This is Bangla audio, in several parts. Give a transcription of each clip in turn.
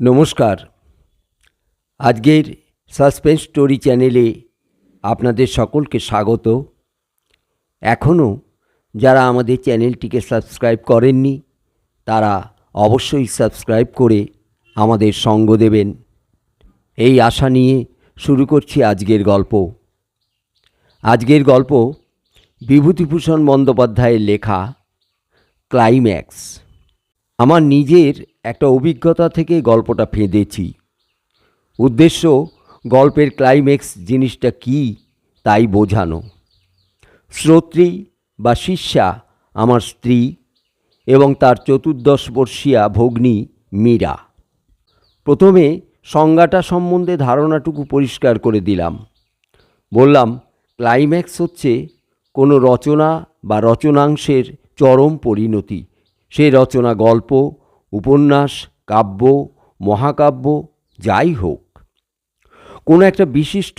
নমস্কার। আজকের সাসপেন্স স্টোরি চ্যানেলে আপনাদের সকলকে স্বাগত। এখনও যারা আমাদের চ্যানেলটিকে সাবস্ক্রাইব করেননি, তারা অবশ্যই সাবস্ক্রাইব করে আমাদের সঙ্গ দেবেন। এই আশা নিয়ে শুরু করছি আজকের গল্প। আজকের গল্প বিভূতিভূষণ বন্দ্যোপাধ্যায়ের লেখা ক্লাইম্যাক্স। আমার নিজের একটা অভিজ্ঞতা থেকে গল্পটা ফেঁদেছি। উদ্দেশ্য, গল্পের ক্লাইম্যাক্স জিনিসটা কি, তাই বোঝানো। শ্রোত্রী বা শিষ্যা আমার স্ত্রী এবং তার চতুর্দশ বর্ষীয়া ভগ্নী মীরা। প্রথমে সংজ্ঞাটা সম্বন্ধে ধারণাটুকু পরিষ্কার করে দিলাম। বললাম ক্লাইম্যাক্স হচ্ছে কোনো রচনা বা রচনাংশের চরম পরিণতি। সে রচনা গল্প উপন্যাস, কাব্য, মহাকাব্য, যাই হোক, কোনো একটা বিশিষ্ট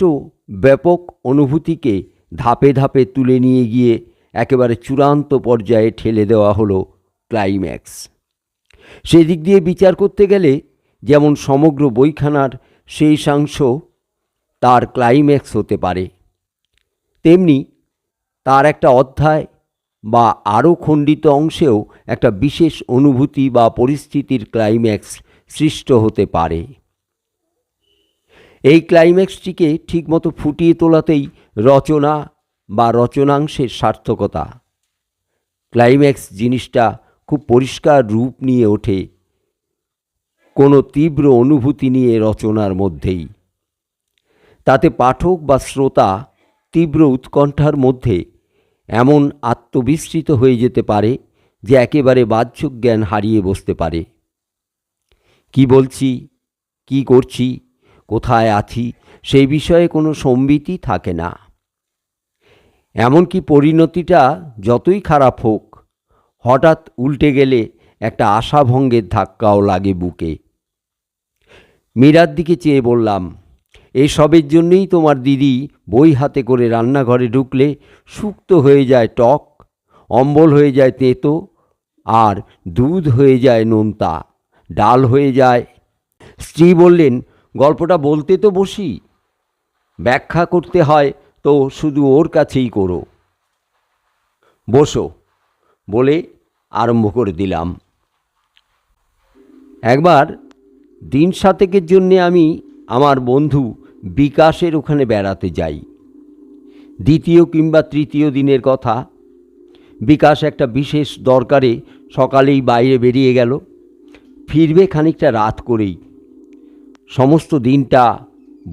ব্যাপক অনুভূতিকে ধাপে ধাপে তুলে নিয়ে গিয়ে একেবারে চূড়ান্ত পর্যায়ে ঠেলে দেওয়া হলো ক্লাইম্যাক্স। সেদিক দিয়ে বিচার করতে গেলে যেমন সমগ্র বইখানার শেষাংশ তার ক্লাইম্যাক্স হতে পারে, তেমনি তার একটা অধ্যায় বা আরও খণ্ডিত অংশেও একটা বিশেষ অনুভূতি বা পরিস্থিতির ক্লাইম্যাক্স সৃষ্ট হতে পারে। এই ক্লাইম্যাক্সটিকে ঠিকমতো ফুটিয়ে তোলাতেই রচনা বা রচনাংশের সার্থকতা। ক্লাইম্যাক্স জিনিসটা খুব পরিষ্কার রূপ নিয়ে ওঠে। কোনো তীব্র অনুভূতি নিয়ে রচনার মধ্যেই। তাতে পাঠক বা শ্রোতা তীব্র উৎকণ্ঠার মধ্যে এমন আত্মবিস্মৃত হয়ে যেতে পারে যে একেবারে বাহ্যিক জ্ঞান হারিয়ে বসতে পারে। কি বলছি? কি করছি? কোথায় আছি? সেই বিষয়ে কোনো সম্বিতি থাকে না। এমনকি পরিণতিটা যতই খারাপ হোক, হঠাৎ উল্টে গেলে একটা আশাভঙ্গের ধাক্কাও লাগে বুকে। মীরার দিকে চেয়ে বললাম এসবের জন্যই তোমার দিদি বই হাতে করে রান্নাঘরে ঢুকলে শুক্ত হয়ে যায় টক, অম্বল হয়ে যায় তেতো আর দুধ হয়ে যায় নোনতা, ডাল হয়ে যায়। স্ত্রী বললেন, গল্পটা বলতে তো বসি, ব্যাখ্যা করতে হয় তো শুধু ওর কাছেই করো। বসো। বলে আরম্ভ করে দিলাম। একবার দিন সাতেকের জন্যে আমি আমার বন্ধু বিকাশের ওখানে বেড়াতে যাই। দ্বিতীয় কিংবা তৃতীয় দিনের কথা, বিকাশ একটা বিশেষ দরকারে সকালেই বাইরে বেরিয়ে গেল। ফিরবে খানিকটা রাত করেই। সমস্ত দিনটা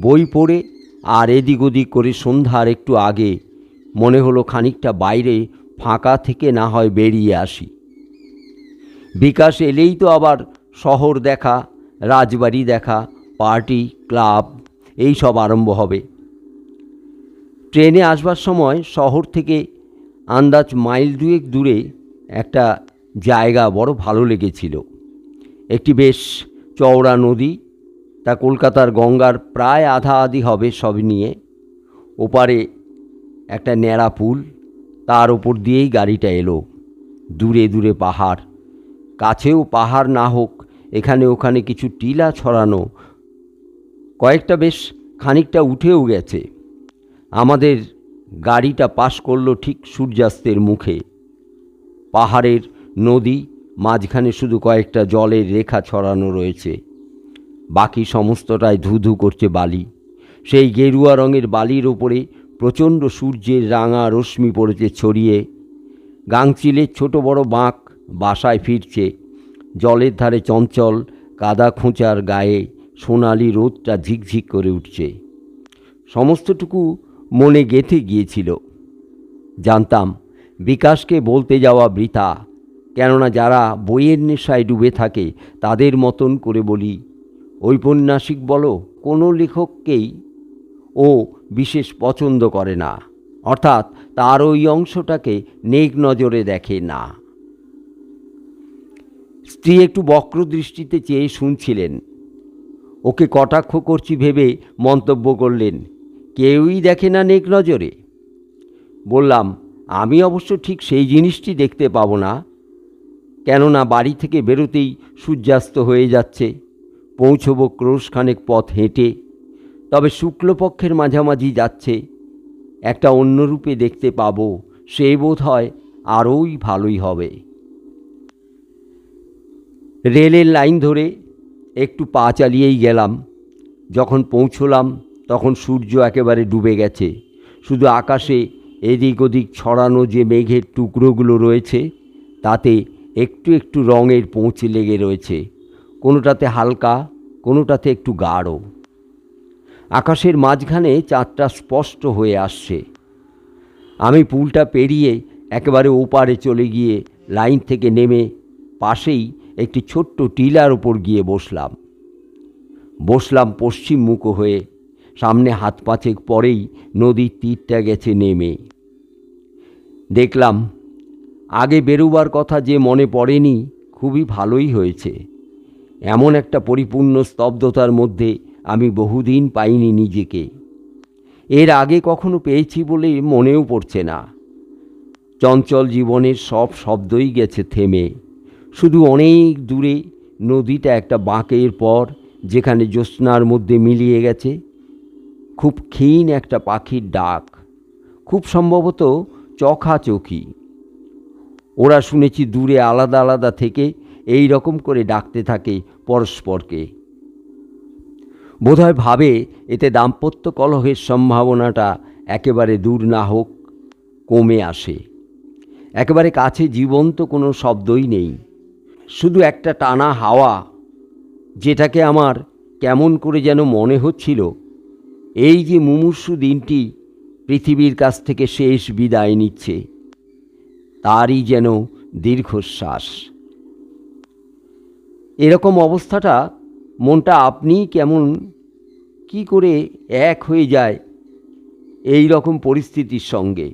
বই পড়ে আর এদিক ওদিক করে সন্ধ্যার একটু আগে মনে হলো খানিকটা বাইরে ফাঁকা থেকে না হয় বেরিয়ে আসি। বিকাশ এলেই তো আবার শহর দেখা, রাজবাড়ি দেখা, পার্টি, ক্লাব এই সব আরম্ভ হবে। ট্রেনে আসবার সময় শহর থেকে আন্দাজ মাইল দুয়েক দূরে একটা জায়গা বড় ভালো লেগেছিল। একটি বেশ চওড়া নদী, তা কলকাতার গঙ্গার প্রায় আধা আধি হবে সব নিয়ে। ওপারে একটা ন্যাড়া পুল, তার ওপর দিয়েই গাড়িটা এলো। দূরে দূরে পাহাড়। কাছেও পাহাড় না হোক, এখানে ওখানে কিছু টিলা ছড়ানো কয়েকটা বেশ খানিকটা উঠেও গেছে। আমাদের গাড়িটা পাশ করল ঠিক সূর্যাস্তের মুখে। পাহাড়ের নদী, মাঝখানে শুধু কয়েকটা জলের রেখা ছড়ানো রয়েছে। বাকি সমস্তটাই ধুধু করছে বালি। সেই গেরুয়া রঙের বালির ওপরে প্রচণ্ড সূর্যের রাঙা রশ্মি পড়েছে ছড়িয়ে। গাংচিলের ছোট বড় বাঁক বাসায় ফিরছে। জলের ধারে চঞ্চল কাদা খোঁচার গায়ে। সোনালি রোদটা ঝিকঝিক করে উঠছে। সমস্তটুকু মনে গেঁথে গিয়েছিল। জানতাম, বিকাশকে বলতে যাওয়া বৃথা, কেননা যারা বইয়ের নেশায় ডুবে থাকে, তাদের মতন করে বলি। ঔপন্যাসিক বলো, কোনো লেখককেই ও বিশেষ পছন্দ করে না, অর্থাৎ তার ওই অংশটাকে নেক নজরে দেখে না। স্ত্রী একটু বক্র দৃষ্টিতে চেয়ে শুনছিলেন। ওকে কটাক্ষ করছি ভেবে মন্তব্য করলেন, কেউই দেখে না নেক নজরে। বললাম, আমি অবশ্য ঠিক সেই জিনিসটি দেখতে পাবো না, কেননা বাড়ি থেকে বেরোতেই সূর্যাস্ত হয়ে যাচ্ছে। পৌঁছব ক্রোশখানেক পথ হেঁটে, তবে শুক্লপক্ষের মাঝামাঝি যাচ্ছে। একটা অন্য রূপে দেখতে পাবো, সে বোধ হয় আরোই ভালোই হবে। রেলের লাইন ধরে একটু পা চালিয়েই গেলাম। যখন পৌঁছলাম, তখন সূর্য একেবারে ডুবে গেছে। শুধু আকাশে এদিক ওদিক ছড়ানো যে মেঘের টুকরোগুলো রয়েছে, তাতে একটু একটু রঙের পৌঁছে লেগে রয়েছে। কোনোটাতে হালকা, কোনোটাতে একটু গাঢ়। আকাশের মাঝখানে চাঁদটা স্পষ্ট হয়ে আসছে। আমি পুলটা পেরিয়ে একেবারে ওপারে চলে গিয়ে লাইন থেকে নেমে পাশেই একটি ছোট্ট টিলার ওপর গিয়ে বসলাম। বসলাম পশ্চিম মুখ হয়ে। সামনে হাত পাঁচেক পরেই নদীর তীরটা গেছে নেমে। দেখলাম, আগে বেরোবার কথা যে মনে পড়েনি খুবই ভালোই হয়েছে। এমন একটা পরিপূর্ণ স্তব্ধতার মধ্যে আমি বহুদিন পাইনি নিজেকে। এর আগে কখনো পেয়েছি বলে মনেও পড়ছে না। চঞ্চল জীবনের সব শব্দই গেছে থেমে। শুধু অনেক দূরে নদীটা একটা বাঁকের পর যেখানে জ্যোৎস্নার মধ্যে মিলিয়ে গেছে। খুব ক্ষীণ একটা পাখির ডাক। খুব সম্ভবত চোখাচোখি ওরা শুনেছি দূরে আলাদা আলাদা থেকে এই রকম করে ডাকতে থাকে পরস্পরকে। বোধহয় ভাবে এতে দাম্পত্য কলহের সম্ভাবনাটা একেবারে দূর না হোক, কমে আসে। একেবারে কাছে জীবন্ত কোনো শব্দই নেই। শুধু একটা টানা হাওয়া যেটাকে আমার কেমন করে যেন মনে হচ্ছিল, এই যে মুমূর্ষু দিনটি পৃথিবীর কাছ থেকে শেষ বিদায় নিচ্ছে, তারই যেন দীর্ঘশ্বাস। এরকম অবস্থাটা মনটা আপনি কেমন, কি করে এক হয়ে যায় এই রকম পরিস্থিতির সঙ্গে।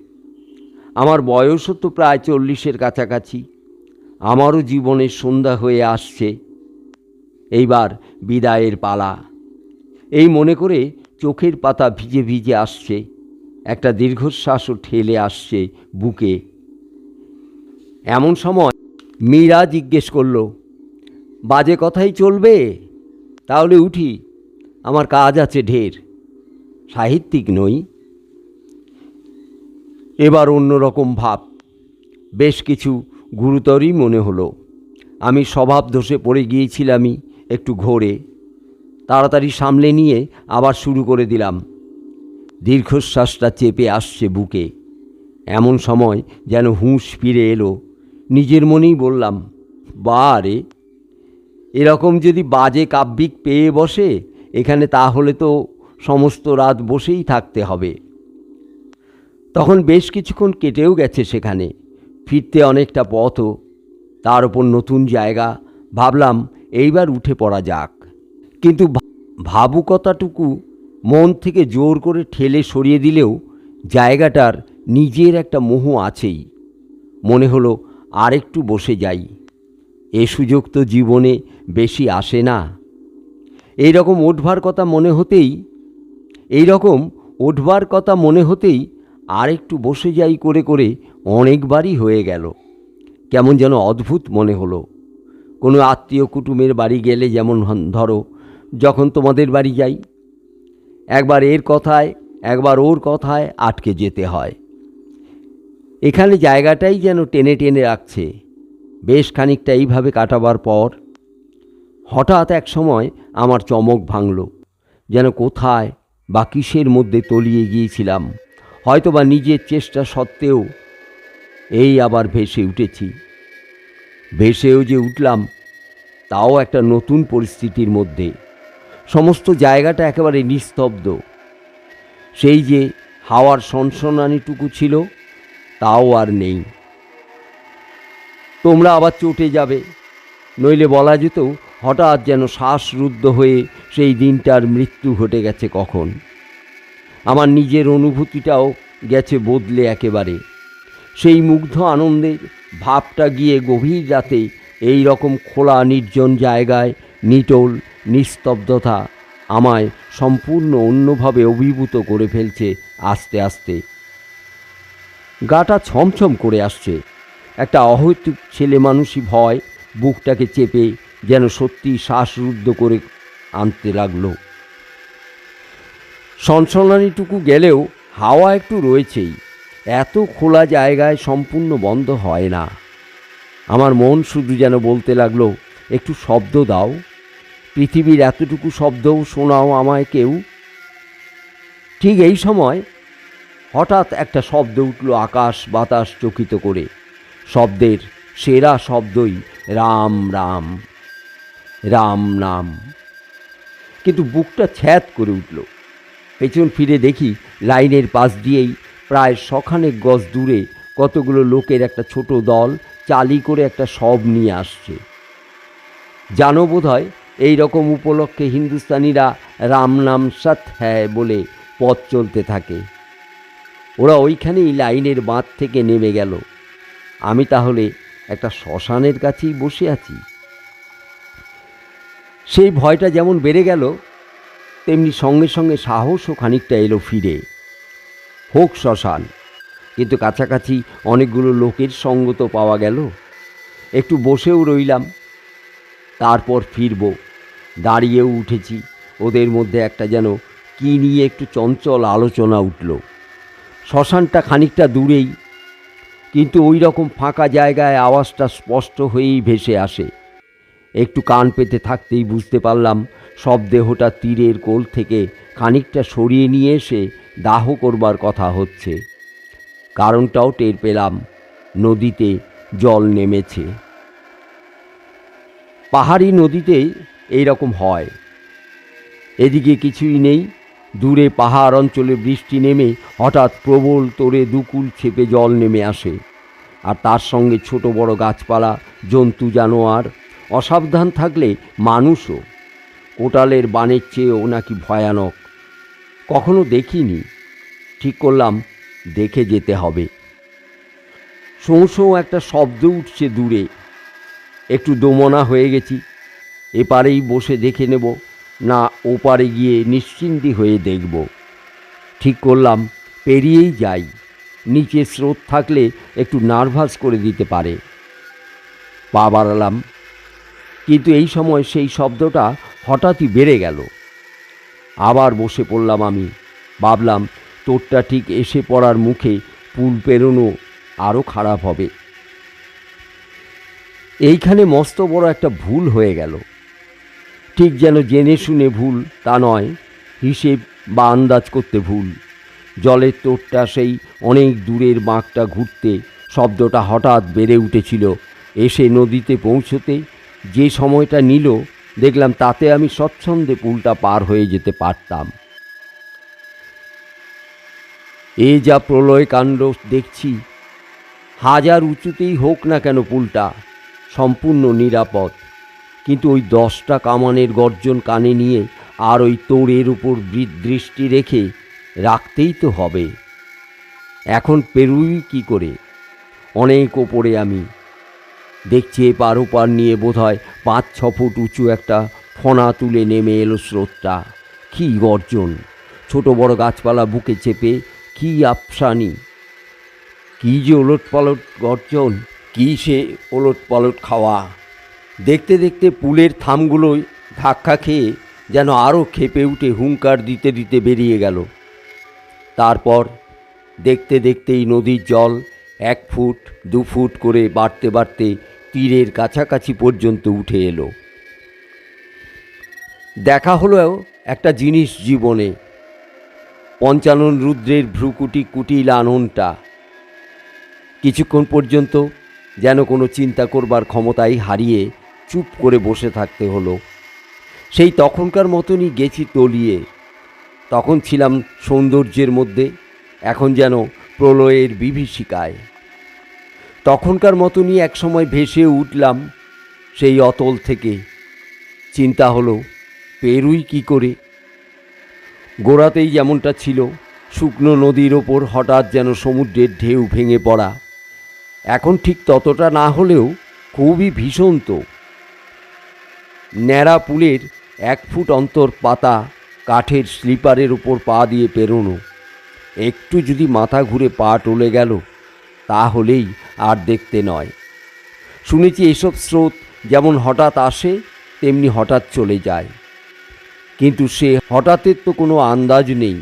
আমার বয়সও তো প্রায় চল্লিশের কাছাকাছি। আমারও জীবনের সন্ধ্যা হয়ে আসছে। এইবার বিদায়ের পালা। এই মনে করে চোখের পাতা ভিজে ভিজে আসছে। একটা দীর্ঘশ্বাসও ঠেলে আসছে বুকে। এমন সময় মীরা জিজ্ঞেস করল, বাজে কথাই চলবে? তাহলে উঠি, আমার কাজ আছে ঢের। সাহিত্যিক নই? এবার অন্যরকম ভাব। বেশ কিছু গুরুতরই মনে হলো। আমি স্বভাব ধসে পড়ে গিয়েছিলামই একটু ঘোরে। তাড়াতাড়ি সামলে নিয়ে আবার শুরু করে দিলাম। দীর্ঘশ্বাসটা চেপে আসছে বুকে। এমন সময় যেন হুঁশ ফিরে এলো। নিজের মনেই বললাম, বা রে, এরকম যদি বাজে কাব্যিক পেয়ে বসে, এখানে তাহলে তো সমস্ত রাত বসেই থাকতে হবে। তখন বেশ কিছুক্ষণ কেটেও গেছে সেখানে। ফিরতে অনেকটা পথও তার ওপর নতুন জায়গা। ভাবলাম এইবার উঠে পড়া যাক। কিন্তু ভাবুকতাটুকু মন থেকে জোর করে ঠেলে সরিয়ে দিলেও জায়গাটার নিজের একটা মোহ আছেই। মনে হলো আরেকটু বসে যাই। এ সুযোগ তো জীবনে বেশি আসে না। এই রকম ওঠবার কথা মনে হতেই এই রকম ওঠবার কথা মনে হতেই আর একটু বসে যাই করে করে অনেকবারই হয়ে গেল। কেমন যেন অদ্ভুত মনে হলো। কোনো আত্মীয় কুটুমের বাড়ি গেলে যেমন ধরো, যখন তোমাদের বাড়ি যাই, একবার এর কথায়, একবার ওর কথায় আটকে যেতে হয়। এখানে জায়গাটাই যেন টেনে টেনে রাখছে। বেশ খানিকটা এইভাবে কাটাবার পর, হঠাৎ এক সময় আমার চমক ভাঙল। যেন কোথায় বা কিসের মধ্যে তলিয়ে গিয়েছিলাম। হয়তো বা নিজের চেষ্টা সত্ত্বেও এই আবার ভেসে উঠেছি। ভেসেও যে উঠলাম, তাও একটা নতুন পরিস্থিতির মধ্যে। সমস্ত জায়গাটা একেবারে নিস্তব্ধ। সেই যে হাওয়ার সনসনানিটুকু ছিল, তাও আর নেই। তোমরা আবার চটে যাবে, নইলে বলা যেত হঠাৎ যেন শ্বাসরুদ্ধ হয়ে সেই দিনটার মৃত্যু ঘটে গেছে কখন। আমার নিজের অনুভূতিটাও গেছে বদলে একেবারে। সেই মুগ্ধ আনন্দের ভাবটা গিয়ে গভীর রাতে এই রকম খোলা নির্জন জায়গায় নিটোল, নিস্তব্ধতা আমায় সম্পূর্ণ অন্যভাবে অভিভূত করে ফেলছে আস্তে আস্তে। গাটা ছমছম করে আসছে। একটা অহৈতুক ছেলে মানুষই ভয় বুকটাকে চেপে যেন সত্যি শ্বাসরুদ্ধ করে আনতে লাগল। সনসনানিটুকু গেলেও হাওয়া একটু রয়েছেই। এত খোলা জায়গায় সম্পূর্ণ বন্ধ হয় না। আমার মন শুধু যেন বলতে লাগল, একটু শব্দ দাও। পৃথিবীর এতটুকু শব্দও শোনাও আমায় কেউ। ঠিক এই সময় হঠাৎ একটা শব্দ উঠল আকাশ বাতাস চকিত করে। শব্দের সেরা শব্দই রাম রাম রাম, নাম। কিন্তু বুকটা ছ্যাত করে উঠল। পেছন ফিরে দেখি লাইনের পাশ দিয়েই প্রায় শখানেক গজ দূরে কতগুলো লোকের একটা ছোট দল চালি করে একটা শব নিয়ে আসছে। জানো বোধ হয় এই রকম উপলক্ষে হিন্দুস্তানিরা রাম নাম সাত হ্যায় বলে পথ চলতে থাকে। ওরা ওইখানেই লাইনের বাঁধ থেকে নেমে গেল। আমি তাহলে একটা শ্মশানের কাছেই বসে আছি। সেই ভয়টা যেমন বেড়ে গেল, তেমনি সঙ্গে সঙ্গে সাহসও খানিকটা এলো ফিরে। হোক শ্মশান। কিন্তু কাছাকাছি অনেকগুলো লোকের সঙ্গ তো পাওয়া গেল। একটু বসেও রইলাম। তারপর ফিরব। দাঁড়িয়েও উঠেছি। ওদের মধ্যে একটা যেন কী নিয়ে একটু চঞ্চল আলোচনা উঠল। শ্মশানটা খানিকটা দূরেই, কিন্তু ওই রকম ফাঁকা জায়গায় আওয়াজটা স্পষ্ট হয়েই ভেসে আসে। একটু কান পেতে থাকতেই বুঝতে পারলাম, সব দেহটা তীরের কোল থেকে খানিকটা সরিয়ে নিয়ে এসে দাহ করবার কথা হচ্ছে। কারণটাও টের পেলাম, নদীতে জল নেমেছে। পাহাড়ি নদীতে এই রকম হয়। এদিকে কিছুই নেই, দূরে পাহাড় অঞ্চলে বৃষ্টি নেমে হঠাৎ প্রবল তোরে দুকুল ছেপে জল নেমে আসে। আর তার সঙ্গে ছোট বড় গাছপালা, জন্তু, জানোয়ার, অসাবধান থাকলে মানুষও। কোটালের বানের চেয়েও নাকি ভয়ানক। কখনো দেখিনি। ঠিক করলাম, দেখে যেতে হবে। শোঁ শোঁ একটা শব্দ উঠছে দূরে। একটু দোমনা হয়ে গেছি। এপারেই বসে দেখে নেব, না ওপারে গিয়ে নিশ্চিন্তি হয়ে দেখব। ঠিক করলাম, পেরিয়েই যাই। নিচে স্রোত থাকলে একটু নার্ভাস করে দিতে পারে। পা বাড়ালাম। কিন্তু এই সময় সেই শব্দটা হঠাৎই বেড়ে গেল। আবার বসে পড়লাম আমি। ভাবলাম, তোরটা ঠিক এসে পড়ার মুখে পুল পেরোনো আরও খারাপ হবে। এইখানে মস্ত বড় একটা ভুল হয়ে গেল। ঠিক যেন জেনে শুনে ভুল তা নয়, হিসেব বা আন্দাজ করতে ভুল। জলের তোরটা সেই অনেক দূরের বাঁকটা ঘুরতে শব্দটা হঠাৎ বেড়ে উঠেছিল। এসে নদীতে পৌঁছতে যে সময়টা নিল দেখলাম তাতে আমি স্বচ্ছন্দে পুলটা পার হয়ে যেতে পারতাম। এ যা প্রলয় কাণ্ড দেখছি, হাজার উঁচুতেই হোক না কেন পুলটা, সম্পূর্ণ নিরাপদ। কিন্তু ওই দশটা কামানের গর্জন কানে নিয়ে আর ওই তোড়ের উপর দৃষ্টি রেখে রাখতেই তো হবে। এখন পেরুই কি করে? অনেক ওপরে আমি দেখছি এপার ওপার নিয়ে বোধহয় পাঁচ ছ ফুট উঁচু একটা ফনা তুলে নেমে এলো স্রোতটা। কী গর্জন! ছোট বড় গাছপালা বুকে চেপে কী আফসানি! কী যে ওলট পালট গর্জন! কী সে ওলট পালট খাওয়া! দেখতে দেখতে পুলের থামগুলোই ধাক্কা খেয়ে যেন আরও খেপে উঠে হুঙ্কার দিতে দিতে বেরিয়ে গেল। তারপর দেখতে দেখতেই নদীর জল এক ফুট, দু ফুট করে বাড়তে বাড়তে তীরের কাছাকাছি পর্যন্ত উঠে এলো। দেখা হলো একটা জিনিস জীবনে, পঞ্চানন রুদ্রের ভ্রুকুটি কুটিল আননটা। কিছুক্ষণ পর্যন্ত যেন কোনো চিন্তা করবার ক্ষমতাই হারিয়ে চুপ করে বসে থাকতে হলো। সেই তখনকার মতনই গেছি তলিয়ে। তখন ছিলাম সৌন্দর্যের মধ্যে, এখন যেন প্রলয়ের বিভীষিকায়। তখনকার মতনই একসময় ভেসে উঠলাম সেই অতল থেকে। চিন্তা হলো, পেরুই কি করে? গোড়াতেই যেমনটা ছিল, শুকনো নদীর ওপর হঠাৎ যেন সমুদ্রের ঢেউ ভেঙে পড়া। এখন ঠিক ততটা না হলেও খুবই ভীষণ তো। ন্যাড়া পুলের এক ফুট অন্তর পাতা কাঠের স্লিপারের উপর পা দিয়ে পেরোনো। একটু যদি মাথা ঘুরে পা টলে গেল, তাহলেই আর দেখতে নয়। শুনেছি এসব স্রোত যেমন হঠাৎ আসে, তেমনি হঠাৎ চলে যায়। কিন্তু সে হঠাৎের তো কোনো আন্দাজ নেই।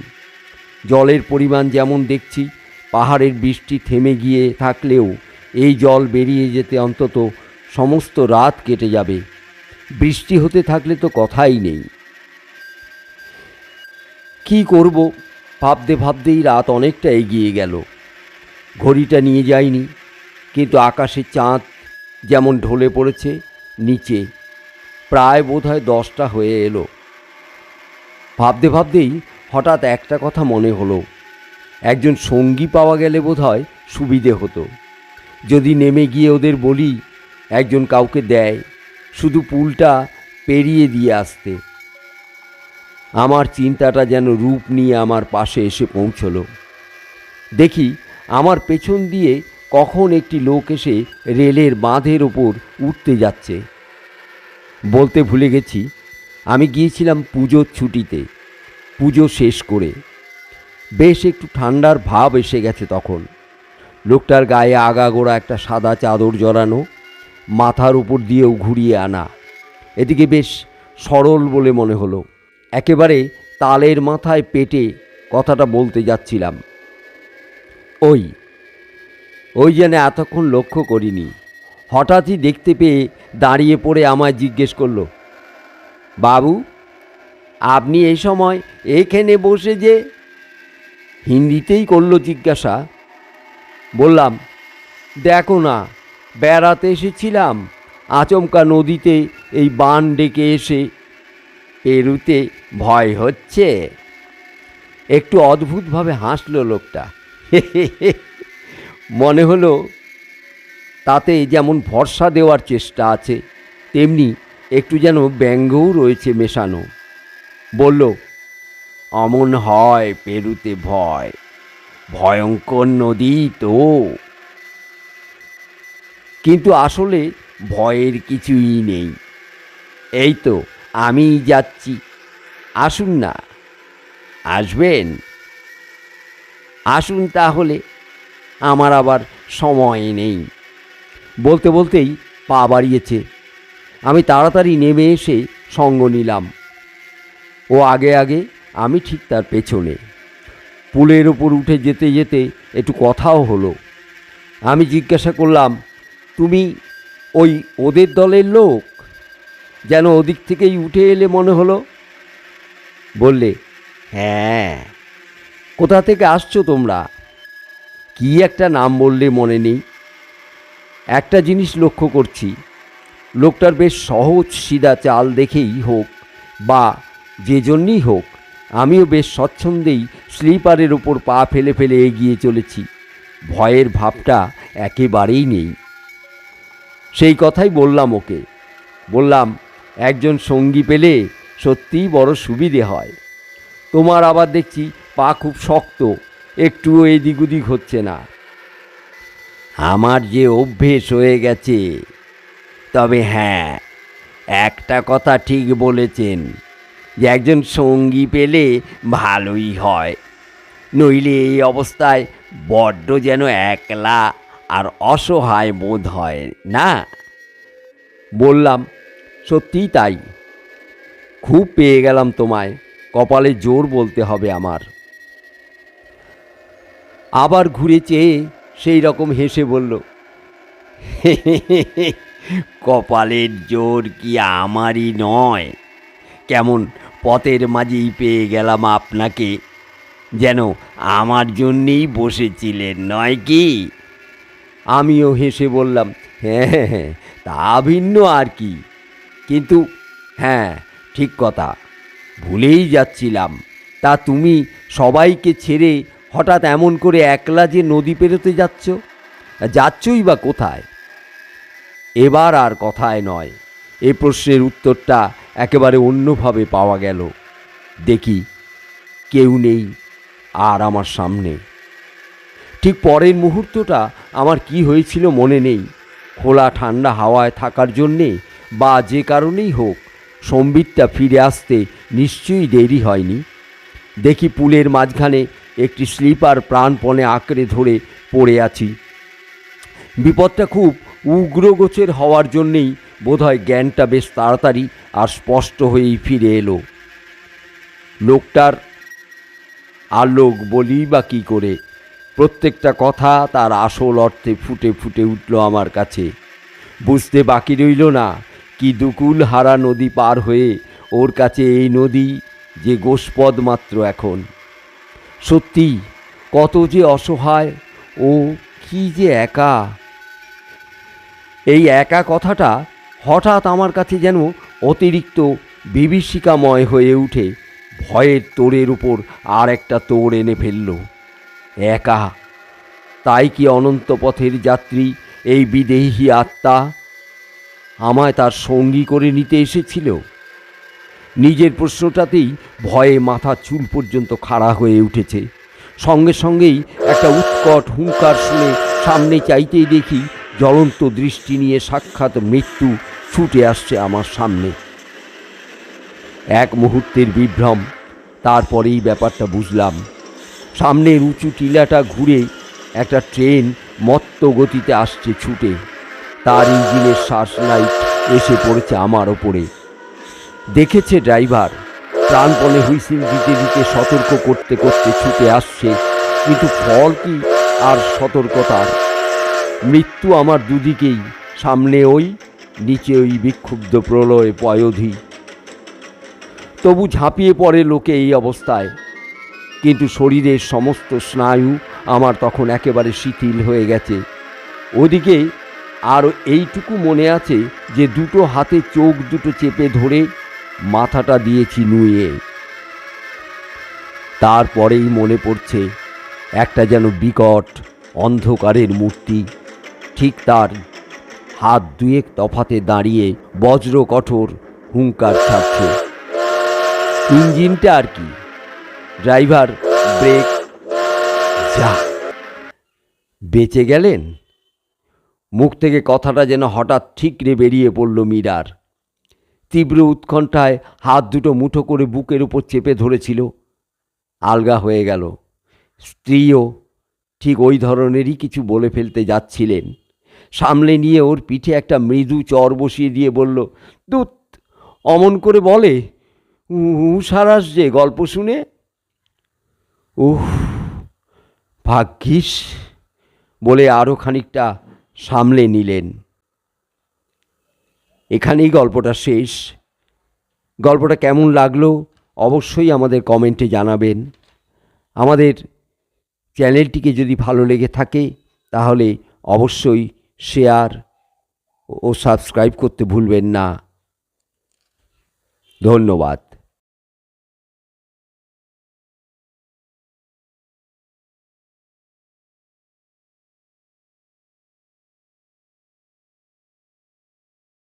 জলের পরিমাণ যেমন দেখছি, পাহাড়ের বৃষ্টি থেমে গিয়ে থাকলেও এই জল বেরিয়ে যেতে অন্তত সমস্ত রাত কেটে যাবে। বৃষ্টি হতে থাকলে তো কথাই নেই। কি করব? ভাবতে ভাবতেই রাত অনেকটা এগিয়ে গেল। ঘড়িটা নিয়ে যায়নি, কিন্তু আকাশে চাঁদ যেমন ঢলে পড়েছে নিচে, প্রায় বোধহয় দশটা হয়ে এলো। ভাবতে ভাবতেই হঠাৎ একটা কথা মনে হলো। একজন সঙ্গী পাওয়া গেলে বোধহয় সুবিধে হতো। যদি নেমে গিয়ে ওদের বলি, একজন কাউকে দেয়, শুধু পুলটা পেরিয়ে দিয়ে আসতে। আমার চিন্তাটা যেন রূপ নিয়ে আমার পাশে এসে পৌঁছলো। দেখি, আমার পেছন দিয়ে কখন একটি লোক এসে রেলের বাঁধের ওপর উঠতে যাচ্ছে। বলতে ভুলে গেছি, আমি গিয়েছিলাম পুজোর ছুটিতে, পুজো শেষ করে। বেশ একটু ঠান্ডার ভাব এসে গেছে তখন। লোকটার গায়ে আগাগোড়া একটা সাদা চাদর জড়ানো, মাথার উপর দিয়েও ঘুরিয়ে আনা। এদিকে বেশ সরল বলে মনে হলো। একেবারে তালের মাথায় পেটে কথাটা বলতে যাচ্ছিলাম। ওই ওই যেন এতক্ষণ লক্ষ্য করিনি। হঠাৎই দেখতে পেয়ে দাঁড়িয়ে পড়ে আমায় জিজ্ঞেস করল, বাবু, আপনি এই সময় এখানে বসে যে? হিন্দিতেই করল জিজ্ঞাসা। বললাম, দেখো না, বেড়াতে এসেছিলাম। আচমকা নদীতে এই বান ডেকে এসে পেরুতে ভয় হচ্ছে। একটু অদ্ভুতভাবে হাসলো লোকটা। মনে হলো তাতে যেমন ভরসা দেওয়ার চেষ্টা আছে, তেমনি একটু যেন ব্যঙ্গও রয়েছে মেশানো। বলল, অমন হয় পেরুতে ভয়। ভয়ঙ্কর নদী তো। কিন্তু আসলে ভয়ের কিছুই নেই। এই তো আমিই যাচ্ছি। আসুন না। আসবেন? আসুন তাহলে। আমার আবার সময় নেই। বলতে বলতেই পা বাড়িয়েছে। আমি তাড়াতাড়ি নেমে এসে সঙ্গ নিলাম। ও আগে আগে, আমি ঠিক তার পেছনে। পুলের ওপর উঠে যেতে যেতে একটু কথাও হলো। আমি জিজ্ঞাসা করলাম, তুমি ওই ওদের দলের লোক? যেন ওদিক থেকেই উঠে এলে মনে হলো। বললে হ্যাঁ কোথা থেকে আসছো তোমরা? কি একটা নাম বললে মনে নেই। একটা জিনিস লক্ষ্য করছি। লোকটার বেশ সহজ সিধা চাল দেখেই হোক বা যে জন্যই হোক, আমিও বেশ স্বচ্ছন্দেই স্লিপারের ওপর পা ফেলে ফেলে এগিয়ে চলেছি। ভয়ের ভাবটা একেবারেই নেই। সেই কথাই বললাম ওকে। বললাম একজন সঙ্গী পেলে সত্যিই বড় সুবিধে হয়। তোমার আবার দেখছি পা খুব শক্ত, একটুও এদিক ওদিক হচ্ছে না। আমার যে অভ্যেস হয়ে গেছে। তবে হ্যাঁ একটা কথা ঠিক বলেছেন, যে একজন সঙ্গী পেলে ভালোই হয়। নইলে এই অবস্থায় বড্ড যেন একলা আর অসহায় বোধ হয়, না? বললাম সত্যিই তাই। খুব পেয়ে গেলাম তোমায় কপালে জোর বলতে হবে আমার। আবার ঘুরে চেয়ে সেই রকম হেসে বলল কপালের জোর কি আমারই নয়। কেমন পথের মাঝেই পেয়ে গেলাম আপনাকে যেন আমার জন্যেই বসেছিলেন নয় কি? আমিও হেসে বললাম হ্যাঁ হ্যাঁ, হ্যাঁ তা ভিন্ন আর কি। কিন্তু হ্যাঁ ঠিক কথা। ভুলেই যাচ্ছিলাম। তা তুমি সবাইকে ছেড়ে হঠাৎ এমন করে একলা যে নদী পেরোতে যাচ্ছ? যাচ্ছই বা কোথায়? এবার আর কথায় নয়। এ প্রশ্নের উত্তরটা একেবারে অন্যভাবে পাওয়া গেল। দেখি, কেউ নেই আর আমার সামনে। ঠিক পরের মুহূর্তটা আমার কি হয়েছিল মনে নেই। খোলা ঠান্ডা হাওয়ায় থাকার জন্যে বা যে কারণেই হোক, সম্বিতটা ফিরে আসতে নিশ্চয়ই দেরি হয়নি। দেখি পুলের মাঝখানে একটি স্লিপার প্রাণপণে আঁকড়ে ধরে পড়ে আছি। বিপদটা খুব উগ্রগোচের হওয়ার জন্যেই বোধহয় জ্ঞানটা বেশ তাড়াতাড়ি আর স্পষ্ট হয়েই ফিরে এলো। লোকটার আলোক বলি বা কী করে? প্রত্যেকটা কথা তার আসল অর্থে ফুটে ফুটে উঠল আমার কাছে। বুঝতে বাকি রইল না। কি দুকুল হারা নদী পার হয়ে ওর কাছে এই নদী যে গোষ্পদ মাত্র এখন। সত্যি, কত যে অসহায়, ও কি যে একা। এই একা কথাটা হঠাৎ আমার কাছে যেন অতিরিক্ত বিভীষিকাময় হয়ে উঠে, ভয়ের তোড়ের উপর আর একটা তোড় এনে ফেলল। একা, তাই কি অনন্ত পথের যাত্রী এই বিদেহী আত্মা? আমায় তার সঙ্গী করে নিতে এসেছিল। নিজের প্রশ্নটাতেই ভয়ে মাথা চুল পর্যন্ত খাড়া হয়ে উঠেছে। সঙ্গে সঙ্গেই একটা উৎকট হুঙ্কার শুনে সামনে চাইতেই দেখি জ্বলন্ত দৃষ্টি নিয়ে সাক্ষাৎ মৃত্যু ছুটে আসছে আমার সামনে। এক মুহূর্তের বিভ্রম, তারপরেই ব্যাপারটা বুঝলাম। সামনের উঁচু টিলাটা ঘুরে একটা ট্রেন মত্ত গতিতে আসছে ছুটে। তার ইঞ্জিনের শ্বাস লাইট এসে পড়েছে আমার ওপরে। দেখেছে ড্রাইভার, প্রাণপণে হুইসিল দিতে দিতে সতর্ক করতে করতে ছুটে আসছে, কিন্তু ফল কি আর সতর্কতার? মৃত্যু আমার দুদিকেই, সামনে ওই, নিচে ওই বিক্ষুব্ধ প্রলয় পয়োধি। তবু ঝাঁপিয়ে পড়ে লোকে এই অবস্থায়, কিন্তু শরীরের সমস্ত স্নায়ু আমার তখন একেবারে শিথিল হয়ে গেছে। ওদিকে আর এইটুকু মনে আছে যে দুটো হাতে চোখ দুটো চেপে ধরে মাথাটা দিয়েছি নুয়ে। তারপরেই মনে পড়ছে একটা যেন বিকট অন্ধকারের মূর্তি। ঠিক তার হাত দুয়েক তফাতে দাঁড়িয়ে বজ্র কঠোর হুঙ্কার ছাড়ছে। ইঞ্জিনটা আর কি? ড্রাইভার, ব্রেক, যা। বেঁচে গেলেন? মুখ থেকে কথাটা যেন হঠাৎ ঠিকরে বেরিয়ে পড়ল মীরার। তীব্র উৎকণ্ঠায় হাত দুটো মুঠো করে বুকের উপর চেপে ধরেছিল। আলগা হয়ে গেল। স্ত্রীও ঠিক ওই ধরনেরই কিছু বলে ফেলতে যাচ্ছিলেন। সামলে নিয়ে ওর পিঠে একটা মৃদু চর বসিয়ে দিয়ে বলল, দূত, অমন করে বলে সারাস যে গল্প শুনে? উহ, ভাগ্যিস, বলে আরও খানিকটা সামলে নিলেন। এখানেই গল্পটা শেষ। গল্পটা কেমন লাগল অবশ্যই আমাদের কমেন্টে জানাবেন। আমাদের চ্যানেলটিকে যদি ভালো লেগে থাকে, তাহলে অবশ্যই শেয়ার ও সাবস্ক্রাইব করতে ভুলবেন না। ধন্যবাদ।